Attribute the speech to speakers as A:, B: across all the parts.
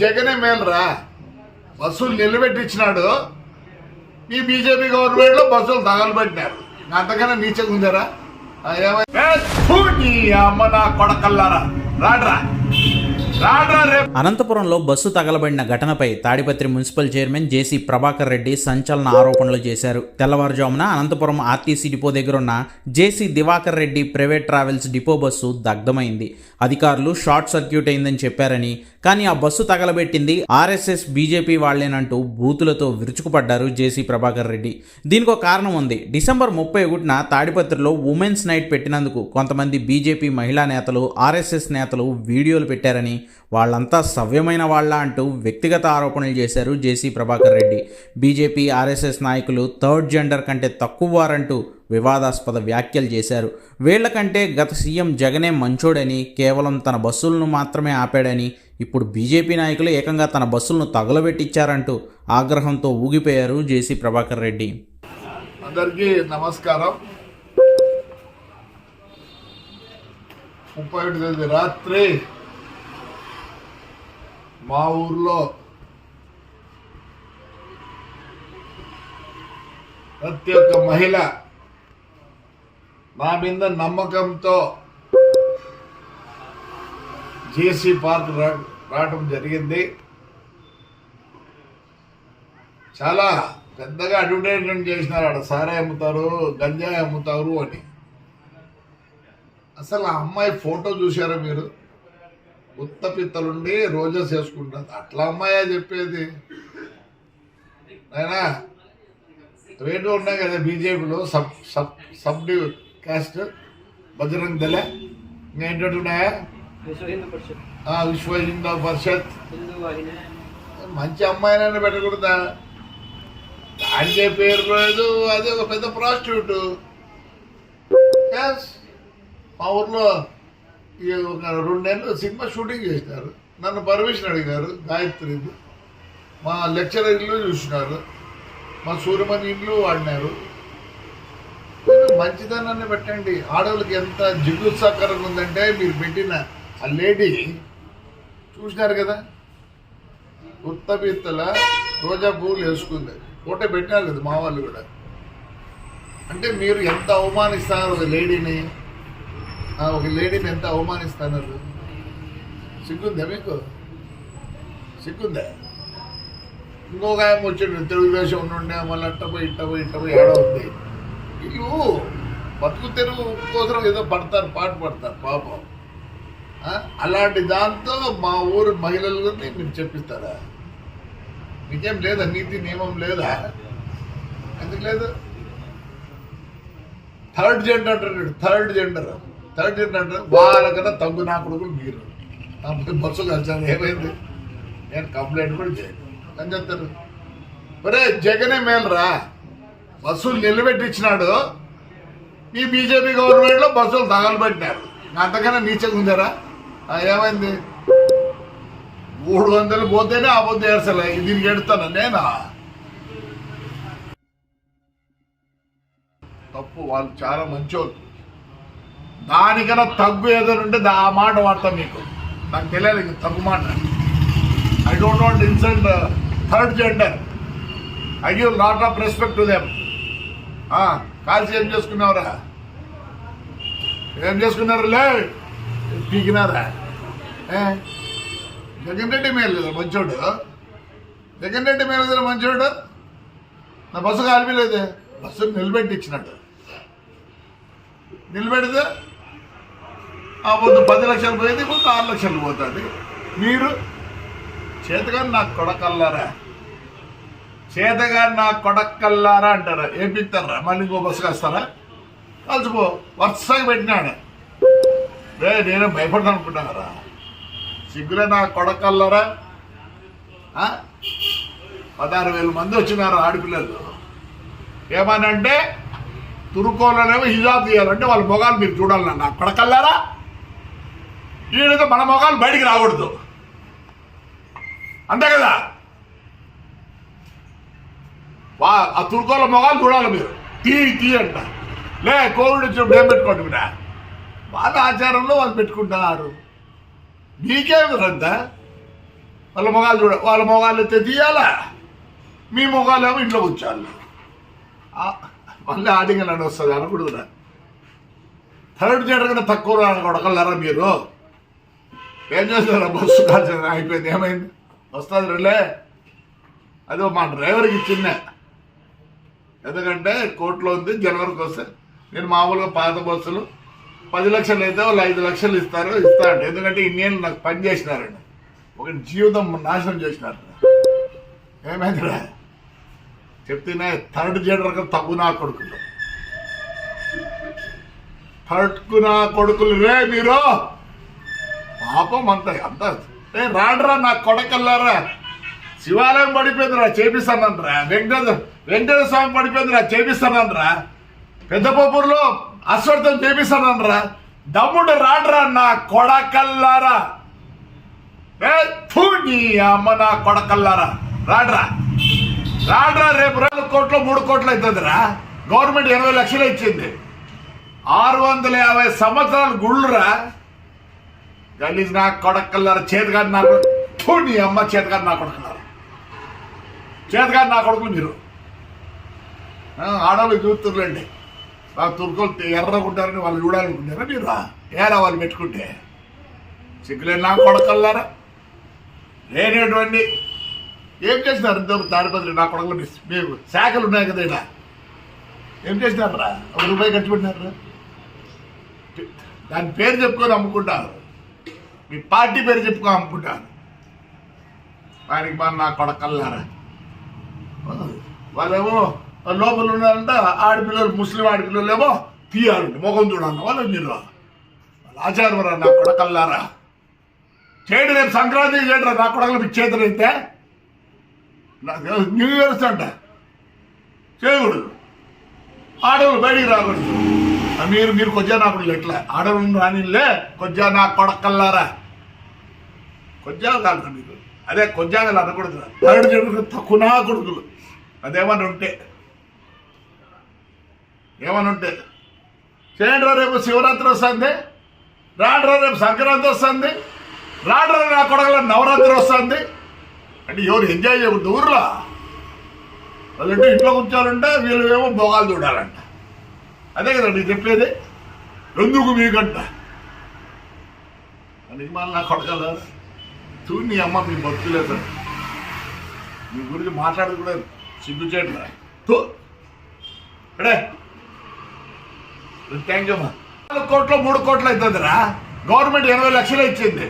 A: జగనే మేలురా బస్సులు నిలబెట్టించినాడు. ఈ బీజేపీ గవర్నమెంట్లో బస్సులు తగలబెట్టినారు. అంతకన్నా నీచగా ఉందారా? అమ్మ నా కొడకల్లారా? రాడ్రా.
B: అనంతపురంలో బస్సు తగలబడిన ఘటనపై Tadipatri municipal chairman JC Prabhakar Reddy సంచలన ఆరోపణలు చేశారు. తెల్లవారుజామున అనంతపురం ఆర్టీసీ డిపో దగ్గర ఉన్న JC Diwakar Reddy private travels depot bus దగ్ధమైంది. అధికారులు షార్ట్ సర్క్యూట్ అయిందని చెప్పారని కానీ ఆ బస్సు తగలబెట్టింది ఆర్ఎస్ఎస్ బీజేపీ వాళ్ళేనంటూ బూతులతో విరుచుకుపడ్డారు జేసీ ప్రభాకర్ రెడ్డి. దీనికో కారణం ఉంది. డిసెంబర్ ముప్పై ఒకటిన తాడిపత్రిలో ఉమెన్స్ నైట్ పెట్టినందుకు కొంతమంది బీజేపీ మహిళా నేతలు ఆర్ఎస్ఎస్ నేతలు వీడియోలు పెట్టారని వాళ్ళంతా సవ్యమైన వాళ్ళ అంటూ వ్యక్తిగత ఆరోపణలు చేశారు JC Prabhakar Reddy. BJP RSS నాయకులు థర్డ్ జెండర్ కంటే తక్కువ వారంటూ వివాదాస్పద వ్యాఖ్యలు చేశారు. వీళ్ళకంటే గత సీఎం జగనే మంచోడని కేవలం తన బస్సులను మాత్రమే ఆపాడని ఇప్పుడు బీజేపీ నాయకులు ఏకంగా తన బస్సులను తగులబెట్టించారంటూ ఆగ్రహంతో ఊగిపోయారు జేసీ ప్రభాకర్ రెడ్డి.
A: అందరికీ నమస్కారం. ముప్పై ఒకటి తేదీ రాత్రి మా ఊర్లో ప్రతి ఒక్క మహిళ నా మీద నమ్మకంతో జేసీ పార్క్ రా- రావటం జరిగింది. చాలా పెద్దగా అడ్వర్టైజ్మెంట్ చేసినారు ఆడ. సారా అమ్ముతారు గంజాయి అమ్ముతారు అని. అసలు ఆ అమ్మాయి ఫోటో చూసారా మీరు? ఉత్త పిత్తలుండి రోజా చేసుకుంటుంది అట్లా అమ్మాయా చెప్పేది. అయినా రేటు ఉన్నాయి కదా బీజేపీలో సబ్ సబ్ సబ్ డి- కాస్ట్ బజరంగ్ దళ ఇంకా ఏంటంటున్నాయా
C: విశ్వ హిందూ పరిషత్
A: మంచి అమ్మాయినైనా పెట్టకూడదా? దానికే పేరు లేదు అది ఒక పెద్ద ప్రాస్టిట్యూట్. మా ఊర్లో ఒక రెండు నెలలు సినిమా షూటింగ్ చేసినారు. నన్ను పర్మిషన్ అడిగారు గాయత్రిది మా లెక్చరర్ ఇల్లు చూసినారు. మా సూర్యమణి ఇల్లు వాడినారు. మంచిదనాన్ని పెట్టండి. ఆడవాళ్ళకి ఎంత జిగుత్సాకరంగా ఉందంటే మీరు పెట్టిన ఆ లేడీ చూసినారు కదా? ఉత్తబిత్తల రోజా పువ్వులు వేసుకుంది. ఫోటో పెట్టినారు కదా మా వాళ్ళు కూడా. అంటే మీరు ఎంత అవమానిస్తున్నారు ఒక లేడీని? ఒక లేడీని ఎంత అవమానిస్తున్నారు? సిగ్గుందా మీకు? సిగ్గుందా? ఇంకొక ఆయన వచ్చిండు తెలుగుదేశం ఉండే మళ్ళీ అట్ట పోయి ఇట్ట పోయి ఇట్ట పోయి ఉంది. వీళ్ళు బతుకు తెరువు కోసం ఏదో పడతారు పాట పడతారు పాపం. అలాంటి దాంతో మా ఊరు మహిళలని మీరు చెప్పిస్తారా? మీకేం లేదా? నీతి నియమం లేదా? ఎందుకు లేదు? థర్డ్ జెండర్ అంటారు థర్డ్ జెండర్ థర్డ్ జెండర్ అంటారు వాళ్ళకన్నా తగ్గు నా కొడుకులు మీరు. నా బస్సు కలిసాను ఏమైంది? నేను కంప్లైంట్ కూడా చేయను. అని చెప్తారు ఒరే జగనే మేలురా బస్సులు నిలబెట్టించినాడు. ఈ బీజేపీ గవర్నమెంట్లో బస్సులు తగలబెట్టినారు. అంతకన్నా నీచగా ఉందారా? ఏమైంది? మూడు వందలు పోతేనే ఆ పొద్దు ఏడ్చలే. దీనికి ఎడతాను నేనా? తప్పు వాళ్ళు చాలా మంచోళ్ళు. దానికన్నా తగ్గు ఏదైనా ఉంటే ఆ మాట వాడతాం మీకు. నాకు తెలియదు ఇంక తగ్గు మాట. I don't want insult third gender I give lot of respect to them కాల్సి ఏం చేసుకున్నావురా? ఏం చేసుకున్నారు లే పీకినారా? ఏ? జగన్ రెడ్డి మేలు మంచోడు. జగన్ రెడ్డి మేలు మంచోడు. నా బస్సు కాల్పిలేదే. బస్సు నిలబెట్టి ఇచ్చినట్టు నిలబెడితే ఆ పొద్దు పది లక్షలు పోయింది పొద్దు ఆరు లక్షలు పోతుంది. మీరు చేతగాని నాకు కొడకల్లారా? చేతగాని నాకు కొడకల్లారా అంటారా. ఏం మళ్ళీ ఇంకో బస్సు వస్తారా కలిసిపో వరుసగా పెట్టినాడు. రే నేను భయపడతాను అనుకుంటున్నారా? సిగ్గులే నా కొడకల్లరా? పదహారు వేల మంది వచ్చినారు ఆడపిల్లలు. ఏమనంటే తురుకోలనేమో హిజాబ్ తీయాలంటే వాళ్ళ మొగాలు మీరు చూడాలన్నా నా కొడకల్లారా? ఈయనతో మన మొగాలు బయటికి రాకూడదు. అంతే కదా? వా ఆ తురుకోల మొగాలు చూడాలి మీరు. తీ తీ అంట. లే కోవిడ్ వచ్చినప్పుడు ఏం పెట్టుకోండి మీరు వాళ్ళ ఆచారంలో వాళ్ళు పెట్టుకుంటున్నారు. మీకేమి రద్ద వాళ్ళ మొగాలు చూడ వాళ్ళ మొగాలు అయితే తీయాలా? మీ మొగాలు ఏమో ఇంట్లో కూర్చోాలి మళ్ళీ ఆడింగ్ నన్ను వస్తుంది అనకూడదు థర్డ్ జెండర్ కన్నా తక్కువ రాని మీరు? ఏం చేస్తారా బస్సు కాల్సిన అయిపోయింది ఏమైంది? వస్తుంది రిలే అదో మా డ్రైవర్కి ఇచ్చిందే ఎందుకంటే కోర్టులో ఉంది జనవరికి వస్తే. నేను మామూలుగా పాత బస్సులు పది లక్షలు అయితే వాళ్ళు ఐదు లక్షలు ఇస్తారు ఇస్తారంట. ఎందుకంటే ఇన్నేళ్ళు నాకు పని చేసినారండి ఒక జీవితం నాశనం చేసినారు ఏమైందిరా? చెప్తేనే థర్డ్ జెండర్ తగ్గు నా కొడుకులు. థర్డ్కు నా కొడుకులు రే మీరు పాపం అంత అంత ఏ రాడరా నా కొడకల్లారా? శివాలయం పడిపోయిందిరా చేపిస్తానంటరా. వెంకటేశ్వర వెంకటేశ్వర స్వామి పడిపోయిందిరా చేపిస్తానంటరా. పెద్దపూర్లో అశ్వర్థం చేపిస్తానరా దమ్ముడు రాడరా నా కొడకల్లారా? ఏ నీ అమ్మ నా కొడకల్లారా? రాడ్రా. రాడ్రా రేపు రెండు కోట్లు మూడు కోట్లు అవుతుందిరా. గవర్నమెంట్ ఎనభై లక్షలు ఇచ్చింది. ఆరు వందల యాభై సంవత్సరాలు గుళ్ళురా. గలీజ్ నా కొడకల్లారా చేతిగాని నాకు థూ నీ అమ్మ చేతిగాని నా కొడకల్లారా? చేతిగాని నా కొడుకులు మీరు. ఆడవాళ్ళు చూస్తుర్రండి ఆ తుర్కోలు ఎర్రగుంటారని వాళ్ళు చూడాలనుకుంటారా? మీరు ఏరా వాళ్ళు పెట్టుకుంటే? సిగ్గులేని నా కొడకల్లారా? లేనేటువంటి ఏం చేసినారు ఇంతవరకు తాడిపత్రి నా కొడకలు మీకు శాఖలు ఉన్నాయి కదా ఇలా? ఏం చేసినారా ఒక రూపాయి ఖర్చు పెట్టినారా దాని పేరు చెప్పుకొని అమ్ముకుంటారు. మీ పార్టీ పేరు చెప్పుకొని అమ్ముకుంటారు. వారికి మన నా కొడకల్లారా? వాళ్ళేమో లోపల ఉన్నారంట ఆడపిల్లలు ముస్లిం ఆడపిల్లలు ఏమో తీయాలండి మొగం చూడన్న వాళ్ళు మీరు వాళ్ళ ఆచారం రా నా కొడకల్లారా చేయడు రేపు సంక్రాంతి చేయడరా నా కొడకలు మీకు చేతులు నాకు న్యూ ఇయర్స్ అంట. చేయకూడదు. ఆడవాళ్ళు బయటికి రాకూడదు. మీరు మీరు కొద్దిగా నాకు ఎట్లా? ఆడవాళ్ళు రానిలే కొద్దిగా నా కొడకల్లారా కొద్దిగా కాదు మీరు. అదే కొద్దిగా అనకూడదు తక్కువ నా కొడుకులు. ఉంటే. ఏమని ఉంటే చేయండి రా రేపు శివరాత్రి వస్తుంది రాడ్రా రేపు సంక్రాంతి వస్తుంది రాడ్రా నా కొడగల నవరాత్రి వస్తుంది. అంటే ఎవరు ఎంజాయ్ చేయకూడదు ఊర్లో. వాళ్ళంటే ఇంట్లో కూర్చోాలంటే వీళ్ళు ఏమో భోగాలు చూడాలంట అదే కదా చెప్పేది? ఎందుకు మీకంట? అని మళ్ళీ నా కొడగల చూడు నీ అమ్మ మీ భక్తులేదు మీ గురించి మాట్లాడదు కూడా సిగ్గు చేయట్లా. తూ. థ్యాంక్ యూ నాలుగు కోట్లు మూడు కోట్లు అవుతుందిరా. గవర్నమెంట్ ఎనభై లక్షలు ఇచ్చింది.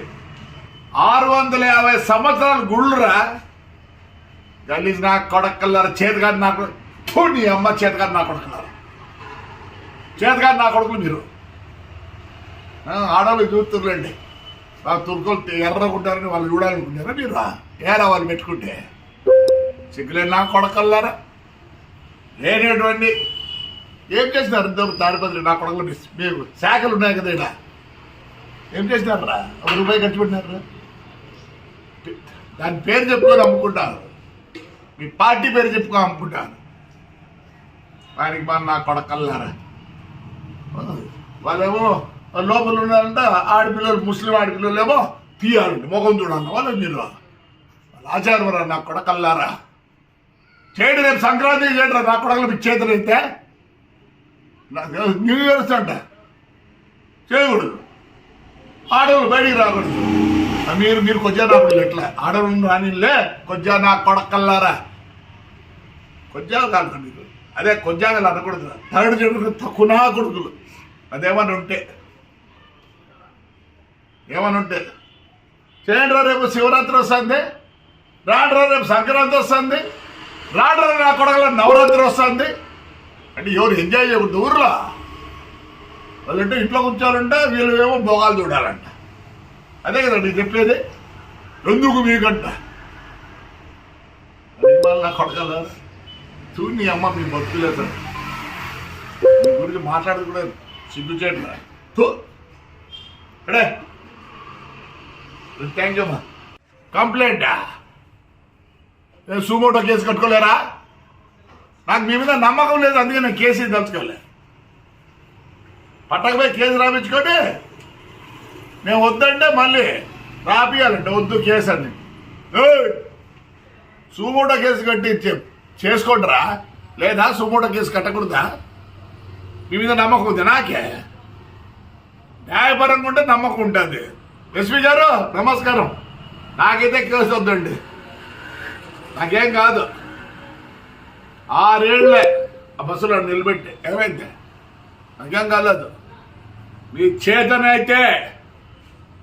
A: ఆరు వందల యాభై సంవత్సరాలు గుళ్ళురా. గలీజ్ నా కొడకల్లారు చేతిగాని నాకు చూడండి నీ అమ్మ చేతిగాని నా కొడకల్లారా చేతిగాని నా కొడుకులు మీరు. ఆ, ఆడవాళ్ళు చూస్తుర్రండి బాగా తుర్కోలు ఎర్రకుంటారని వాళ్ళు చూడాలనుకుంటారా మీరు ఏరా వాళ్ళు పెట్టుకుంటే? సిగ్గులేని నా కొడకల్లారా లేనటువంటి ఏం చేసినారు ఇంతవరకు తాడిపత్రి నా కొడకలు మీకు శాఖలు ఉన్నాయి కదా ఇలా ఏం చేసినారా ఒక రూపాయి ఖర్చు పెట్టినారా దాని పేరు చెప్పుకొని అమ్ముకుంటారు. మీ పార్టీ పేరు చెప్పుకొని అమ్ముకుంటారు. వారికి మన నా కొడకల్లారా వాళ్ళేమో లోపల ఉన్నారంట ఆడపిల్లలు ముస్లిం ఆడపిల్లలు ఏమో తీయాలండి. ముఖం చూడాలి వాళ్ళు మీరు. వాళ్ళ ఆచారం రా నా కొడకల్లారా చేయడు రేపు సంక్రాంతి చేయడు నా కొడకలు మీ చేతులైతే. న్యూ ఇయర్స్ అంట చేయకూడదు. ఆడవాళ్ళు బయటికి రాకూడదు. మీరు మీరు కొద్దిగా రాకూడదు ఎట్లా? ఆడవాళ్ళు రానిలే కొద్దిగా నా కొడకల్లారా కొద్దిగా కాదు మీరు అదే కొద్దిగా అనకూడదు. థర్డ్ జనరేషన్ తక్కువ నా కొడుకులు. అదేమని ఉంటే. ఏమని ఉంటే. చేయండిరా రేపు శివరాత్రి వస్తుంది. రాడ్రా రేపు సంక్రాంతి వస్తుంది. రాడరా నా కొడగల నవరాత్రి వస్తుంది. అంటే ఎవరు ఎంజాయ్ చేయకూడదు ఊర్లో. వాళ్ళంటే ఇంట్లో కూర్చోాలంటే వీళ్ళు ఏమో భోగాలు చూడాలంట అదే కదా నీకు చెప్పేది? ఎందుకు మీకంట? నా కొడగల చూడు నీ అమ్మ మీ భక్తులేదు మీ గురించి మాట్లాడదు కూడా సిగ్గు చేయట్లా. తూ. ఇక్కడే థ్యాంక్ యూ అమ్మా. కంప్లైంటా? సుమోటో కేసు కట్టుకోలేరా? నాకు మీ మీద నమ్మకం లేదు అందుకే నేను కేసు దలుచుకోలే పట్టకపోయి కేసు రాపించుకోండి. మేము వద్దంటే మళ్ళీ రాపియాలంటే వద్దు కేసు అని. సుమూట కేసు కట్టి చేసుకోండిరా. లేదా సుమూట కేసు కట్టకూడదా? మీ మీద నమ్మకం ఉంది నాకే? న్యాయపరంగా ఉంటే నమ్మకం ఉంటుంది. ఎస్పీ గారు నమస్కారం. నాకైతే కేసు వద్దండి. నాకేం కాదు. ఆరేళ్ళే ఆ బస్సులో నిలబెట్టి. ఏమైంది? నిజం కాలేదు. మీ చేతనైతే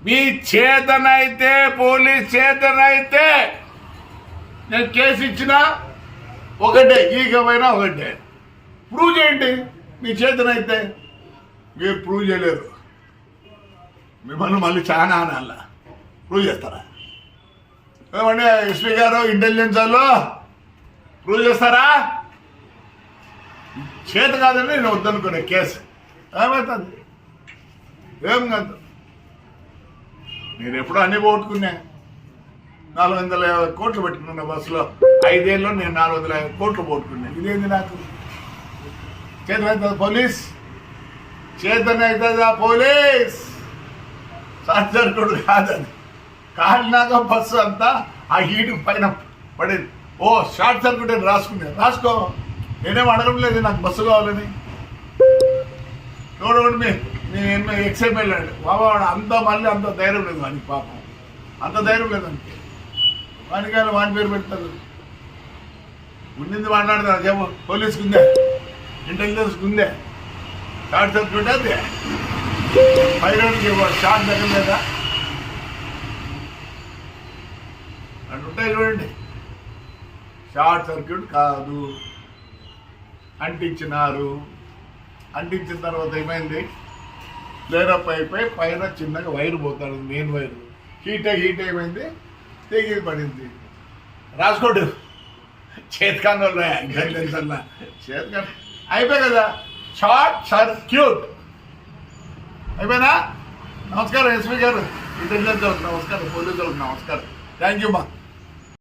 A: మీ చేతనైతే పోలీస్ చేతనైతే నేను కేసు ఇచ్చినా ఒకటే ఈగమైనా ఒకటే. ప్రూవ్ చేయండి మీ చేతనైతే. మీరు ప్రూవ్ చేయలేరు. మిమ్మల్ని మళ్ళీ చాలా అనాల. ప్రూవ్ చేస్తారా? ఏమంటే ఎస్పీ గారు ఇంటెలిజెన్స్ వాళ్ళు ప్రూవ్ చేస్తారా? చేత కాదని నేను వద్దనుకునే కేసు. ఏమవుతుంది ఏం కాదు. నేను ఎప్పుడో అన్ని పోగొట్టుకున్నా. నాలుగు వందల యాభై కోట్లు పెట్టుకున్న బస్సులో ఐదేళ్ళు నేను నాలుగు వందల యాభై కోట్లు పోగొట్టుకున్నా. ఇదేంది నాకు? చేతనవుతుంది పోలీస్. చేతనవుతుందా పోలీస్. షార్ట్ కాదని. కాలినాక బస్సు అంతా ఆ హీటు పైన పడేది. ఓ షార్ట్ సర్క్యూట్ అని రాసుకునే రాసుకో. నేనేం అడగడం లేదు నాకు బస్సు కావాలని. చూడండి మీ మీ ఎక్సైట్మెంట్ అండి బాబా అంత మళ్ళీ అంత ధైర్యం లేదు వానికి పాపం. అంత ధైర్యం లేదండి వానికి ఆయన వాని పేరు పెడతారు. ఉండింది మాట్లాడతారు చెప్పు పోలీసుకు ఉందే. ఇంటెలిజెన్స్కి ఉందే. షార్ట్ సర్క్యూట్ అది. పైరోడికి షార్ట్ తగ్గలేదా అంటుంటాయి చూడండి. షార్ట్ సర్క్యూట్ కాదు. అంటించినారు. అంటించిన తర్వాత ఏమైంది? ఫ్లేరప్ అయిపోయి పైన చిన్నగా వైర్ పోతాడు మెయిన్ వైర్. హీట్ హీట్ అయిపోయింది తెగి పడింది. రాసుకోడు. చేతికాన్ వాళ్ళు చేతికాన్ అయిపోయి కదా? షార్ట్ సర్క్యూట్ అయిపోయినా? నమస్కారం ఎస్పీ గారు. ఇంటెలిజెన్స్ నమస్కారం పోలీసులకు నమస్కారం. థ్యాంక్ యూ మా